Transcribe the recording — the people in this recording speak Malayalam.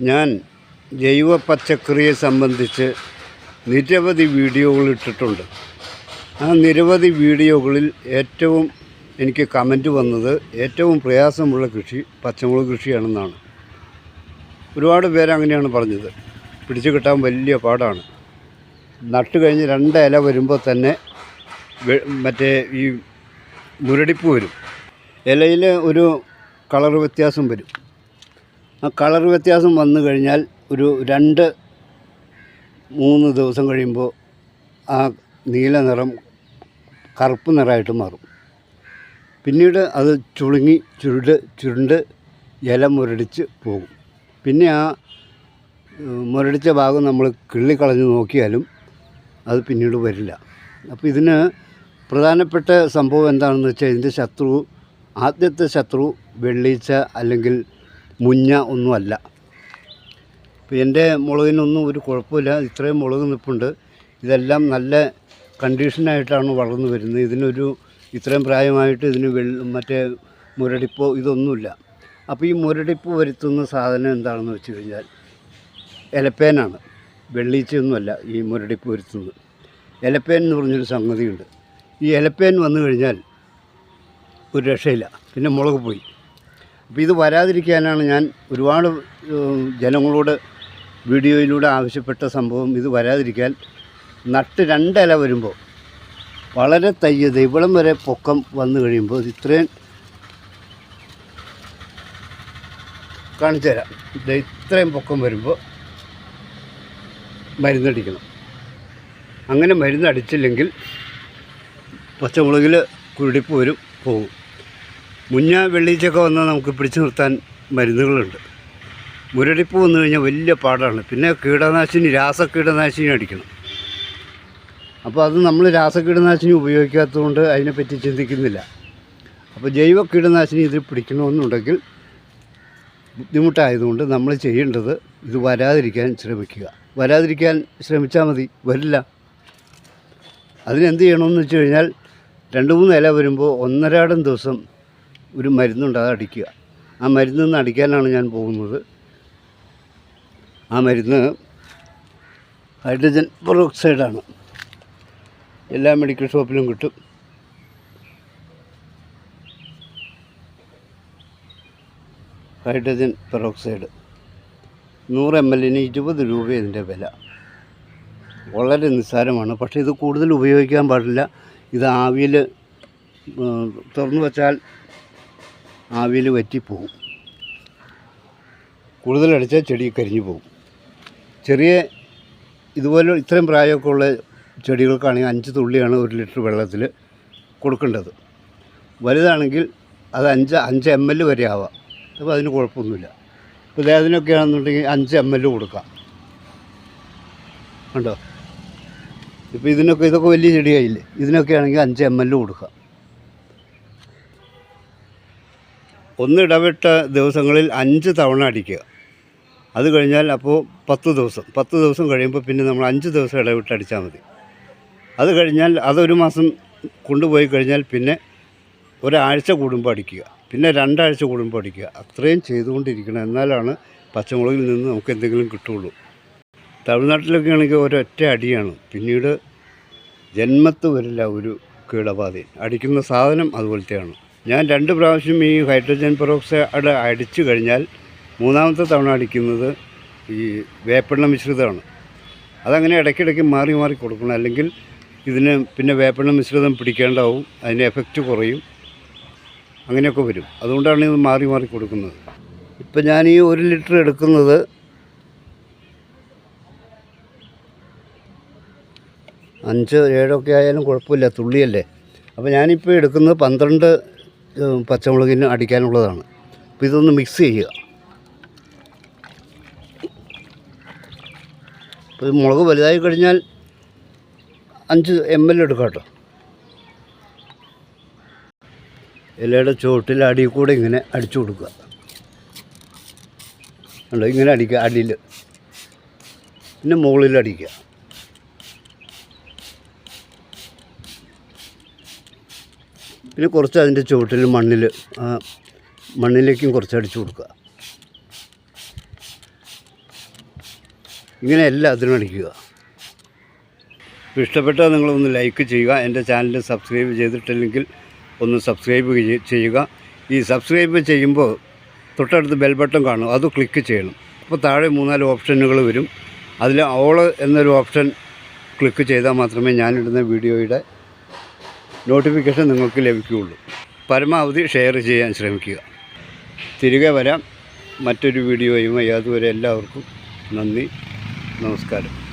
ഞാൻ ജൈവ പച്ചക്കറിയെ സംബന്ധിച്ച് നിരവധി വീഡിയോകൾ ഇട്ടിട്ടുണ്ട്. ആ നിരവധി വീഡിയോകളിൽ ഏറ്റവും എനിക്ക് കമന്റ് വന്നത് ഏറ്റവും പ്രയാസമുള്ള കൃഷി പച്ചമുളക് കൃഷിയാണെന്നാണ്. ഒരുപാട് പേര് അങ്ങനെയാണ് പറഞ്ഞത്. പിടിച്ചു കിട്ടാൻ വലിയ പാടാണ്. നട്ട് കഴിഞ്ഞ് രണ്ട് ഇല വരുമ്പോൾ തന്നെ മറ്റേ ഈ മുരടിപ്പ് വരും. ഇലയിൽ ഒരു കളർ വ്യത്യാസം വരും. ആ കളർ വ്യത്യാസം വന്നു കഴിഞ്ഞാൽ ഒരു രണ്ട് മൂന്ന് ദിവസം കഴിയുമ്പോൾ ആ നീല നിറം കറുപ്പ് നിറമായിട്ട് മാറും. പിന്നീട് അത് ചുളുങ്ങി ചുരുട് ചുരുണ്ട് ഇല മുരടിച്ച് പോകും. പിന്നെ ആ മുരടിച്ച ഭാഗം നമ്മൾ കിള്ളിക്കളഞ്ഞ് നോക്കിയാലും അത് പിന്നീട് വരില്ല. അപ്പോൾ ഇതിന് പ്രധാനപ്പെട്ട സംഭവം എന്താണെന്ന് വെച്ചാൽ ഇതിന്റെ ശത്രു ആദ്യത്തെ ശത്രു വെള്ളീച്ച അല്ലെങ്കിൽ മുഞ്ഞ ഒന്നുമല്ല. ഇപ്പോൾ എന്റെ മുളകിനൊന്നും ഒരു കുഴപ്പമില്ല. ഇത്രയും മുളക് നിൽപ്പുണ്ട്. ഇതെല്ലാം നല്ല കണ്ടീഷനായിട്ടാണ് വളർന്നു വരുന്നത്. ഇതിനൊരു ഇത്രയും പ്രായമായിട്ട് ഇതിന് വെള്ള മറ്റേ മുരടിപ്പോ ഇതൊന്നുമില്ല. അപ്പോൾ ഈ മുരടിപ്പ് വരുത്തുന്ന സാധനം എന്താണെന്ന് വെച്ച് കഴിഞ്ഞാൽ എലപ്പേനാണ്. വെള്ളീച്ചയൊന്നുമല്ല ഈ മുരടിപ്പ് വരുത്തുന്നത്. എലപ്പേൻ എന്ന് പറഞ്ഞൊരു സംഗതിയുണ്ട്. ഈ എലപ്പേൻ വന്നു കഴിഞ്ഞാൽ ഒരു രക്ഷയില്ല. പിന്നെ മുളക് പോയി. അപ്പോൾ ഇത് വരാതിരിക്കാനാണ് ഞാൻ ഒരുപാട് ജനങ്ങളോട് വീഡിയോയിലൂടെ ആവശ്യപ്പെട്ട സംഭവം ഇത് വരാതിരിക്കാൻ നട്ട് രണ്ടില വരുമ്പോൾ വളരെ തയ്യത് ഇവിടം വരെ പൊക്കം വന്നു കഴിയുമ്പോൾ ഇത് ഇത്രയും കാണിച്ചു തരാം ഇത്രയും പൊക്കം വരുമ്പോൾ മരുന്നടിക്കണം. അങ്ങനെ മരുന്നടിച്ചില്ലെങ്കിൽ പച്ചമുളകിൽ കുരുടിപ്പ് വരും പോകും മുഞ്ഞ വെള്ളിച്ചൊക്കെ വന്നാൽ നമുക്ക് പിടിച്ചു നിർത്താൻ മരുന്നുകളുണ്ട്. മുരടിപ്പ് വന്നു കഴിഞ്ഞാൽ വലിയ പാടാണ്. പിന്നെ കീടനാശിനി രാസ കീടനാശിനി അടിക്കണം. അപ്പോൾ അത് നമ്മൾ രാസ കീടനാശിനി ഉപയോഗിക്കാത്തതുകൊണ്ട് അതിനെപ്പറ്റി ചിന്തിക്കുന്നില്ല. അപ്പോൾ ജൈവ കീടനാശിനി ഇതിൽ പിടിക്കണമെന്നുണ്ടെങ്കിൽ ബുദ്ധിമുട്ടായതുകൊണ്ട് നമ്മൾ ചെയ്യേണ്ടത് ഇത് വരാതിരിക്കാൻ ശ്രമിക്കുക. വരാതിരിക്കാൻ ശ്രമിച്ചാൽ മതി. വരില്ല. അതിനെന്ത് ചെയ്യണമെന്ന് വെച്ച് കഴിഞ്ഞാൽ രണ്ട് മൂന്ന് ഇല വരുമ്പോൾ ഒന്നരാടം ദിവസം ഒരു മരുന്നുണ്ട് അത് അടിക്കുക. ആ മരുന്ന് അടിക്കാനാണ് ഞാൻ പോകുന്നത്. ആ മരുന്ന് ഹൈഡ്രജൻ പെറോക്സൈഡാണ്. എല്ലാ മെഡിക്കൽ ഷോപ്പിലും കിട്ടും. Hydrogen peroxide. നൂറ് എം എല്ലിന് ഇരുപത് രൂപ ഇതിന്റെ വില. വളരെ നിസ്സാരമാണ്. പക്ഷേ ഇത് കൂടുതൽ ഉപയോഗിക്കാൻ പാടില്ല. ഇത് ആവിയിൽ തുറന്നു വച്ചാൽ ആവിയിൽ വറ്റിപ്പോവും കൂടുതലടിച്ചാൽ ചെടി കരിഞ്ഞു പോകും ചെറിയ ഇതുപോലെ ഇത്രയും പ്രായമൊക്കെ ഉള്ള ചെടികൾക്കാണെങ്കിൽ അഞ്ച് തുള്ളിയാണ് ഒരു ലിറ്റർ വെള്ളത്തിൽ കൊടുക്കേണ്ടത്. വലുതാണെങ്കിൽ അത് അഞ്ച് അഞ്ച് എം എൽ വരെ ആവാം. അപ്പോൾ അതിന് കുഴപ്പമൊന്നുമില്ല. ഇപ്പോൾ അതിനൊക്കെ ആണെന്നുണ്ടെങ്കിൽ അഞ്ച് എം എൽ കൊടുക്കാം. ഉണ്ടോ ഇപ്പോൾ ഇതിനൊക്കെ ഇതൊക്കെ വലിയ ചെടിയായില്ലേ? ഇതിനൊക്കെ ആണെങ്കിൽ അഞ്ച് എം എൽ കൊടുക്കാം. ഒന്ന് ഇടവിട്ട ദിവസങ്ങളിൽ അഞ്ച് തവണ അടിക്കുക. അത് കഴിഞ്ഞാൽ അപ്പോൾ പത്ത് ദിവസം. പത്ത് ദിവസം കഴിയുമ്പോൾ പിന്നെ നമ്മൾ അഞ്ച് ദിവസം ഇടവിട്ട് അടിച്ചാൽ മതി. അത് കഴിഞ്ഞാൽ അതൊരു മാസം കൊണ്ടുപോയി കഴിഞ്ഞാൽ പിന്നെ ഒരാഴ്ച കൂടുമ്പോൾ അടിക്കുക. പിന്നെ രണ്ടാഴ്ച കൂടുമ്പോൾ അടിക്കുക. അത്രയും ചെയ്തുകൊണ്ടിരിക്കണം. എന്നാലാണ് പച്ചമുളകിൽ നിന്ന് നമുക്ക് എന്തെങ്കിലും കിട്ടുള്ളൂ തമിഴ്നാട്ടിലൊക്കെ ആണെങ്കിൽ ഒരൊറ്റ അടിയാണ്. പിന്നീട് ജന്മത്ത് വരില്ല ഒരു കീടബാധയും അടിക്കുന്ന സാധനം അതുപോലത്തെയാണ്. ഞാൻ രണ്ട് പ്രാവശ്യം ഈ ഹൈഡ്രജൻ പെറോക്സൈഡ് അടിച്ചു കഴിഞ്ഞാൽ മൂന്നാമത്തെ തവണ അടിക്കുന്നത് ഈ വേപ്പെണ്ണ മിശ്രിതമാണ്. അതങ്ങനെ ഇടയ്ക്കിടയ്ക്ക് മാറി മാറി കൊടുക്കണം. അല്ലെങ്കിൽ ഇതിന് പിന്നെ വേപ്പെണ്ണ മിശ്രിതം പിടിക്കേണ്ടാവും. അതിന്റെ എഫക്റ്റ് കുറയും. അങ്ങനെയൊക്കെ വരും. അതുകൊണ്ടാണ് ഇത് മാറി മാറി കൊടുക്കുന്നത്. ഇപ്പം ഞാൻ ഈ ഒരു ലിറ്റർ എടുക്കുന്നത് അഞ്ച് ഏഴൊക്കെ ആയാലും കുഴപ്പമില്ല. തുള്ളിയല്ലേ. അപ്പോൾ ഞാനിപ്പോൾ എടുക്കുന്നത് പന്ത്രണ്ട് പച്ചമുളകിന് അടിക്കാനുള്ളതാണ്. അപ്പോൾ ഇതൊന്ന് മിക്സ് ചെയ്യുക. അപ്പോൾ ഇത് മുളക് വലുതായി കഴിഞ്ഞാൽ അഞ്ച് എം എൽ എടുക്കാം കേട്ടോ. ഇലയുടെ ചുവട്ടിൽ അടിയിൽ കൂടെ ഇങ്ങനെ അടിച്ചു കൊടുക്കുക. ഉണ്ടോ ഇങ്ങനെ അടിക്കുക അടിയിൽ. പിന്നെ മുകളിൽ അടിക്കുക. പിന്നെ കുറച്ച് അതിന്റെ ചുവട്ടിൽ മണ്ണിൽ മണ്ണിലേക്കും കുറച്ച് അടിച്ചു കൊടുക്കുക. ഇങ്ങനെയല്ല അടിക്കുക. ഇഷ്ടപ്പെട്ടാൽ നിങ്ങളൊന്ന് ലൈക്ക് ചെയ്യുക എന്റെ ചാനൽ സബ്സ്ക്രൈബ് ചെയ്തിട്ടില്ലെങ്കിൽ ഒന്ന് സബ്സ്ക്രൈബ് ചെയ്യുക. ഈ സബ്സ്ക്രൈബ് ചെയ്യുമ്പോൾ തൊട്ടടുത്ത് ബെൽ ബട്ടൺ കാണും അത് ക്ലിക്ക് ചെയ്യണം. അപ്പോൾ താഴെ മൂന്നാൽ ഓപ്ഷനുകൾ വരും. അതിൽ ഓൾ എന്നൊരു ഓപ്ഷൻ ക്ലിക്ക് ചെയ്താൽ മാത്രമേ ഞാനിടുന്ന വീഡിയോയുടെ നോട്ടിഫിക്കേഷൻ നിങ്ങൾക്ക് ലഭിക്കുകയുള്ളൂ. പരമാവധി ഷെയർ ചെയ്യാൻ ശ്രമിക്കുക. തിരികെ വരാം. മറ്റൊരു വീഡിയോയുമായി അതുവരെ എല്ലാവർക്കും നന്ദി. നമസ്കാരം.